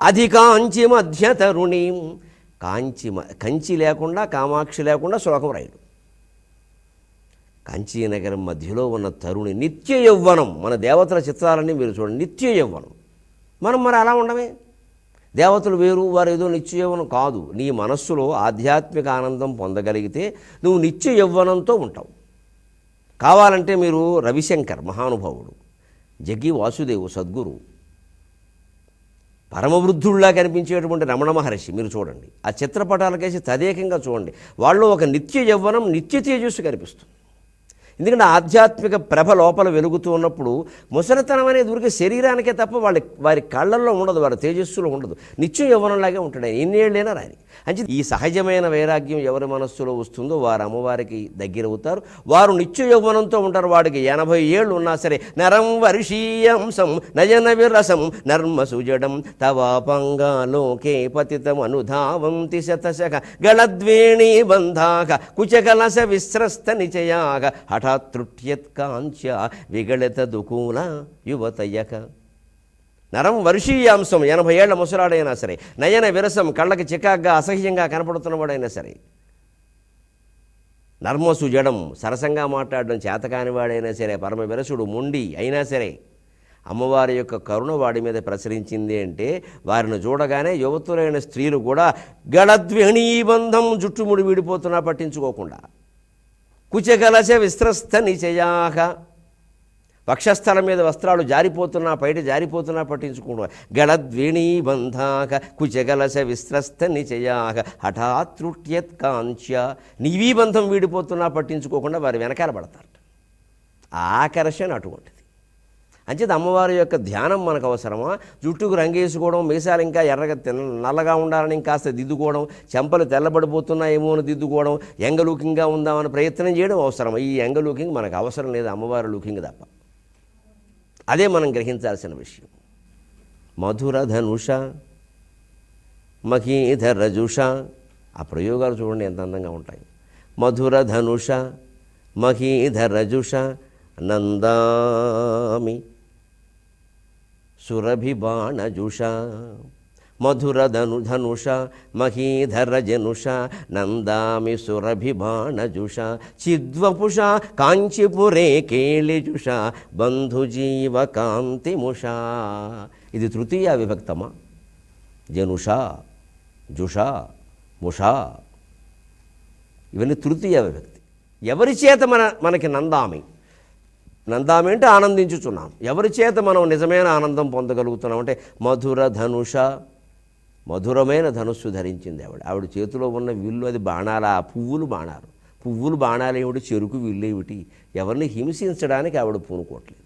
అధికాంచి మధ్య తరుణీం. కాంచి కంచి లేకుండా కామాక్షి లేకుండా శ్లోకం రాయడు. కాంచీనగరం మధ్యలో ఉన్న తరుణి నిత్య యౌవనం. మన దేవతల చిత్రాలన్నీ మీరు చూడండి. నిత్య యౌవనం. మనం మరి అలా ఉండమే. దేవతలు వేరు వారు ఏదో నిత్య యవ్వనం కాదు. నీ మనస్సులో ఆధ్యాత్మిక ఆనందం పొందగలిగితే నువ్వు నిత్య యౌవనంతో ఉంటావు. కావాలంటే మీరు రవిశంకర్ మహానుభావుడు. జగ్గి వాసుదేవు సద్గురు. పరమవృద్ధుల్లా కనిపించేటువంటి రమణ మహర్షి మీరు చూడండి. ఆ చిత్రపటాలకేసి తదేకంగా చూడండి. వాళ్ళు ఒక నిత్య యవ్వనం నిత్య తేజస్సు కనిపిస్తుంది. ఎందుకంటే ఆధ్యాత్మిక ప్రభ లోపల వెలుగుతూ ఉన్నప్పుడు ముసలితనం అనేది ఊరికే శరీరానికే తప్ప వాళ్ళ వారి కళ్ళల్లో ఉండదు వారి తేజస్సులో ఉండదు. నిత్యం యవ్వనంలాగే ఉంటాడు. ఆయన ఎన్నేళ్ళైనా రాని. అంటే ఈ సహజమైన వైరాగ్యం ఎవరి మనస్సులో వస్తుందో వారు అమ్మవారికి దగ్గరవుతారు. వారు నిత్య యవ్వనంతో ఉంటారు. వాడికి ఎనభై ఏళ్ళు ఉన్నా సరే నరం వర్షీయంసం నయన విరసం నర్మ సుజడం తవాపంగాలోకే పతితం అనుధావంతి శతశక గళద్వేణీ బంధాక కుచకలస విస్రస్త నిచయాగ హఠాతృట్యత్కాంక్ష విగళిత దుకూల యువతయ్యక నరం వర్షీయాంశం ఎనభై ఏళ్ళ ముసలాడైనా సరే నయన విరసం కళ్ళకి చికాగ్గా అసహ్యంగా కనపడుతున్నవాడైనా సరే. నర్మసు జడం సరసంగా మాట్లాడడం చేతకానివాడైనా సరే పరమ విరసుడు మొండి అయినా సరే అమ్మవారి యొక్క కరుణ వాడి మీద ప్రసరించింది అంటే వారిని చూడగానే యువతులైన స్త్రీలు కూడా గళద్వేణీబంధం జుట్టుముడి వీడిపోతున్నా పట్టించుకోకుండా. కుచకలశ విస్త్రస్త నిచయాక వక్షస్థలం మీద వస్త్రాలు జారిపోతున్నా బయట జారిపోతున్నా పట్టించుకుంటా గళద్వేణీబంధాక కుచగలశ విస్త్రస్త నిచయాక హఠాతృట్యత్ కాంక్ష నీవీ బంధం వీడిపోతున్నా పట్టించుకోకుండా వారి వెనకాల పడతారు ఆకర్షణ అటువంటిది. అంచేది అమ్మవారి యొక్క ధ్యానం మనకు అవసరమా? జుట్టుకు రంగేసుకోవడం మీసాలు ఇంకా ఎర్రగా తెల్ల నల్లగా ఉండాలని ఇంకాస్త దిద్దుకోవడం చెంపలు తెల్లబడిపోతున్నాయేమో అని దిద్దుకోవడం యంగ లుకింగ్గా ఉందామని ప్రయత్నం చేయడం అవసరం ఈ యంగ లుకింగ్ మనకు అవసరం లేదు అమ్మవారి లుకింగ్ తప్ప. అదే మనం గ్రహించాల్సిన విషయం. మధుర ధనుష మహీధర జుష ఆ ప్రయోగాలు చూడండి ఎంత అందంగా ఉంటాయి. మధుర ధనుష మహీధర జుష నందామి సురభిబాణజుష మధుర ధను ధనుష మహీధర జనుష నందామి సురభిబాణజుష చిద్వపుష కాంచిపురే కేళిజుష బంధుజీవ కాంతిముష ఇది తృతీయ విభక్తమా? జనుష జుష ముష. ఇవన్నీ తృతీయ విభక్తి. ఎవరి చేత మన మనకి నందామి? నందామి ఆనందించుచున్నాం? ఎవరి చేత మనం నిజమైన ఆనందం పొందగలుగుతున్నాం? అంటే మధుర ధనుష మధురమైన ధనుస్సు ధరించింది ఆవిడ. ఆవిడ చేతిలో ఉన్న విల్లు అది బాణాల పువ్వులు బాణాలు. పువ్వులు బాణాలు ఏమిటి? చెరుకు విల్లు ఏమిటి? ఎవరిని హింసించడానికి ఆవిడ పూనుకోవట్లేదు.